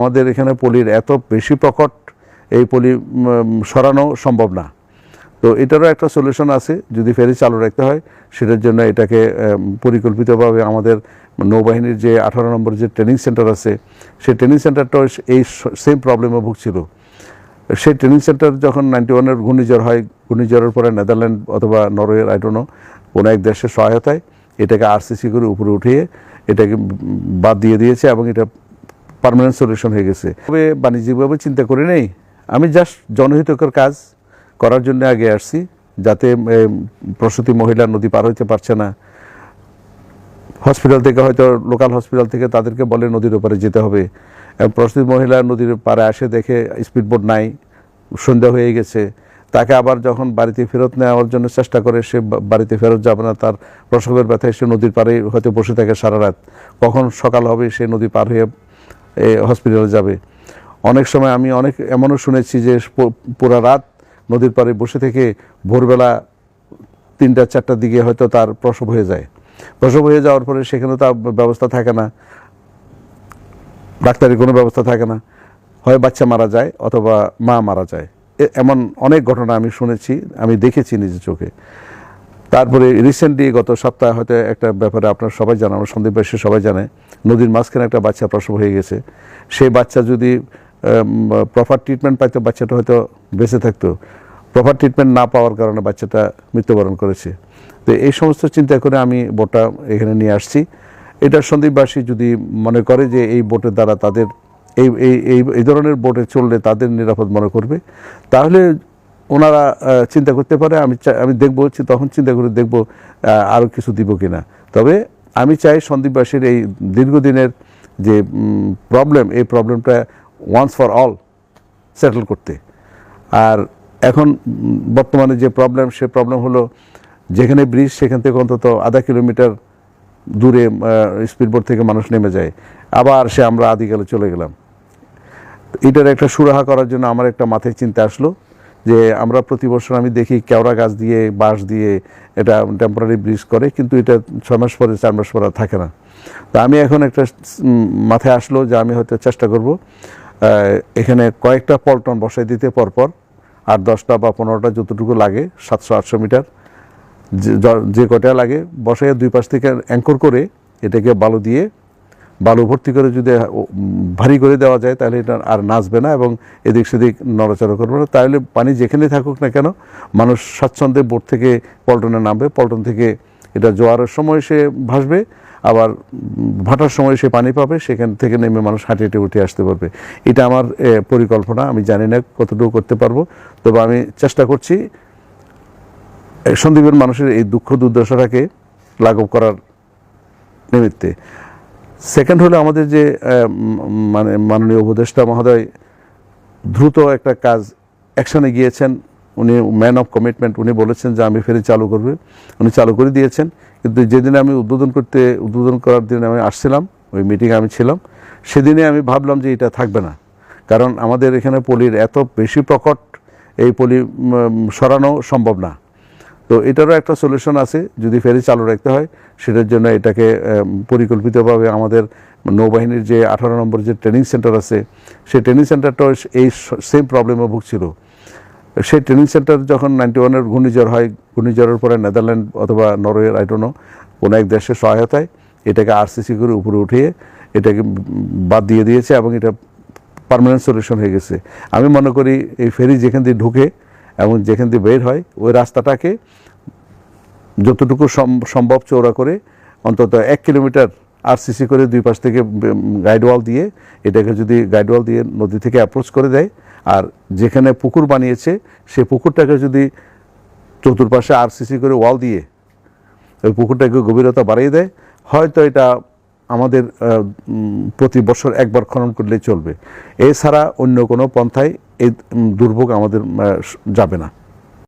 আমাদের এখানে পলির এত বেশি প্রকট, এই পলি সরানো সম্ভব না। তো এটারও একটা সলিউশন আছে, যদি ফেরি চালু রাখতে হয়, সেটার জন্য এটাকে পরিকল্পিতভাবে আমাদের নৌবাহিনীর যে আঠারো নম্বর যে ট্রেনিং সেন্টার আছে, সেই ট্রেনিং সেন্টারটাও এই সেম প্রবলেমে ভুগছিল। সেই ট্রেনিং সেন্টার যখন নাইনটি ওয়ানের ঘূর্ণিঝড় হয়, ঘূর্ণিঝড়ের পরে নেদারল্যান্ড অথবা নরওয়ের আইডোনো কোনো এক দেশের সহায়তায় এটাকে আরসিসি করে উপরে উঠিয়ে, এটাকে বাদ দিয়ে দিয়েছে এবং এটা পার্মানেন্ট সলিউশন হয়ে গেছে। তবে বাণিজ্যিকভাবে চিন্তা করি নেই। আমি জাস্ট জনহিতকর কাজ করার জন্য আগে আসছি, যাতে প্রসূতি মহিলা নদী পার হইতে পারছে না। হসপিটাল থেকে হয়তো লোকাল হসপিটাল থেকে তাদেরকে বলে নদীর ওপারে যেতে হবে। প্রসূতি মহিলা নদীর পাড়ে আসে দেখে স্পিডবোট নাই, সন্ধ্যা হয়ে গেছে। তাকে আবার যখন বাড়িতে ফেরত নেওয়ার জন্য চেষ্টা করে, সে বাড়িতে ফেরত যাবে না, তার প্রসবের ব্যথায় সে নদীর পাড়ে হয়তো বসে থাকে সারা রাত। কখন সকাল হবে সে নদী পার হয়ে হসপিটালে যাবে। অনেক সময় আমি অনেক, এমনও শুনেছি যে পুরা রাত নদীর পাড়ে বসে থেকে ভোরবেলা তিনটা, চারটার দিকে হয়তো তার প্রসব হয়ে যায়। প্রসব হয়ে যাওয়ার পরে সেখানে তার ব্যবস্থা থাকে না। ডাক্তারের কোনো ব্যবস্থা থাকে না। হয় বাচ্চা মারা যায় অথবা মা মারা যায়। এমন অনেক ঘটনা আমি শুনেছি, আমি দেখেছি নিজের চোখে। তারপরে রিসেন্টলি গত সপ্তাহে হয়তো একটা ব্যাপারে আপনার সবাই জানেন আমার সন্দীপবাসী সবাই জানে, নদীর মাঝখানে একটা বাচ্চা প্রসব হয়ে গেছে। সেই বাচ্চা যদি প্রপার ট্রিটমেন্ট পাইতো, বাচ্চাটা হয়তো বেঁচে থাকতো। প্রপার ট্রিটমেন্ট না পাওয়ার কারণে বাচ্চাটা মৃত্যুবরণ করেছে। তো এই সমস্ত চিন্তা করে আমি বোটটা এখানে নিয়ে আসছি। এটা সন্দীপবাসী যদি মনে করে যে এই বোটের দ্বারা তাদের এই এই এই ধরনের বোটে চললে তাদের নিরাপদ মনে করবে, তাহলে ওনারা চিন্তা করতে পারে, আমি আমি দেখব তখন চিন্তা করে দেখব আরও কিছু দিব কিনা। তবে আমি চাই সন্দীপবাসীর এই দীর্ঘদিনের যে প্রবলেম এই প্রবলেমটা ওয়ান্স ফর অল সেটেল করতে। আর এখন বর্তমানে যে প্রবলেম সে প্রবলেম হলো যেখানে ব্রিজ সেখান থেকে অন্তত আধা কিলোমিটার দূরে স্পিডবোট থেকে মানুষ নেমে যায়। আবার সে আমরা আদিকালে চলে গেলাম। এটার একটা সুরাহা করার জন্য আমার একটা মাথায় চিন্তা আসলো। যে আমরা প্রতি বছর আমি দেখি কেওড়া গাছ দিয়ে, বাঁশ দিয়ে এটা টেম্পোরারি ব্রিজ করে, কিন্তু এটা ছয় মাস পরে, চার মাস পরে থাকে না। তো আমি এখন একটা মাথায় আসলো যে আমি হয়তো চেষ্টা করব এখানে কয়েকটা পল্টন বসাই দিতে পরপর আট দশটা বা পনেরোটা যতটুকু লাগে, সাতশো, আটশো মিটার, যে যে কটা লাগে, বসাইয়া দুই পাশ থেকে অ্যাঙ্কর করে এটাকে বালু দিয়ে বালু ভর্তি করে যদি ভারী করে দেওয়া যায়, তাহলে এটা আর নাচবে না এবং এদিক সেদিক নড়াচড়া করবে না। তাহলে পানি যেখানে থাকুক না কেন, মানুষ স্বাচ্ছন্দ্যে বোট থেকে পল্টনে নামবে। পল্টন থেকে এটা জোয়ারের সময় সে ভাসবে, আবার ভাটার সময় সে পানি পাবে, সেখান থেকে নেমে মানুষ হাঁটে হেঁটে উঠে আসতে পারবে। এটা আমার পরিকল্পনা। আমি জানি না কতটুকু করতে পারব। তবে আমি চেষ্টা করছি সন্দীপের মানুষের এই দুঃখ দুর্দশাটাকে লাঘব করার নিমিত্তে। সেকেন্ড হলো আমাদের যে মানে মাননীয় উপদেষ্টা মহোদয় দ্রুত একটা কাজ অ্যাকশনে গিয়েছেন। উনি ম্যান অফ কমিটমেন্ট উনি বলেছেন যে, আমি ফেরি চালু করবে। উনি চালু করে দিয়েছেন। কিন্তু যেদিনে আমি উদ্বোধন করতে, উদ্বোধন করার দিনে আমি আসছিলাম, ওই মিটিংয়ে আমি ছিলাম, সেদিনে আমি ভাবলাম যে, এটা থাকবে না। কারণ আমাদের এখানে পলির এত বেশি প্রকট, এই পলি সরানো সম্ভব না। তো এটারও একটা সলিউশন আছে, যদি ফেরি চালু রাখতে হয়, সেটার জন্য এটাকে পরিকল্পিতভাবে আমাদের নৌবাহিনীর যে আঠারো নম্বর যে ট্রেনিং সেন্টার আছে, সেই ট্রেনিং সেন্টারটাও এই সেম প্রবলেমে ভুগছিল। সেই ট্রেনিং সেন্টার যখন নাইনটি ওয়ানের ঘূর্ণিঝড় হয়, ঘূর্ণিঝড়ের পরে নেদারল্যান্ড অথবা নরওয়ের আইডোনো কোনো এক দেশের সহায়তায় এটাকে আরসিসি করে উপরে উঠিয়ে এটাকে বাদ দিয়ে দিয়েছে এবং এটা পার্মানেন্ট সলিউশন হয়ে গেছে। আমি মনে করি এই ফেরি যেখান দিয়ে ঢুকে এবং যেখান দিয়ে বের হয়, ওই রাস্তাটাকে যতটুকু সম- সম্ভব চৌড়া করে, অন্তত এক কিলোমিটার আরসিসি করে দুই পাশ থেকে গাইড ওয়াল দিয়ে এটাকে যদি গাইড ওয়াল দিয়ে নদী থেকে অ্যাপ্রোচ করে দেয়, আর যেখানে পুকুর বানিয়েছে সেই পুকুরটাকে যদি চতুর্পাশে আরসিসি করে ওয়াল দিয়ে, ওই পুকুরটাকে গভীরতা বাড়িয়ে দেয়, হয়তো এটা আমাদের প্রতি বছর একবার খনন করলেই চলবে। এছাড়া অন্য কোনো পন্থায় এই দুর্ভোগ আমাদের যাবে না।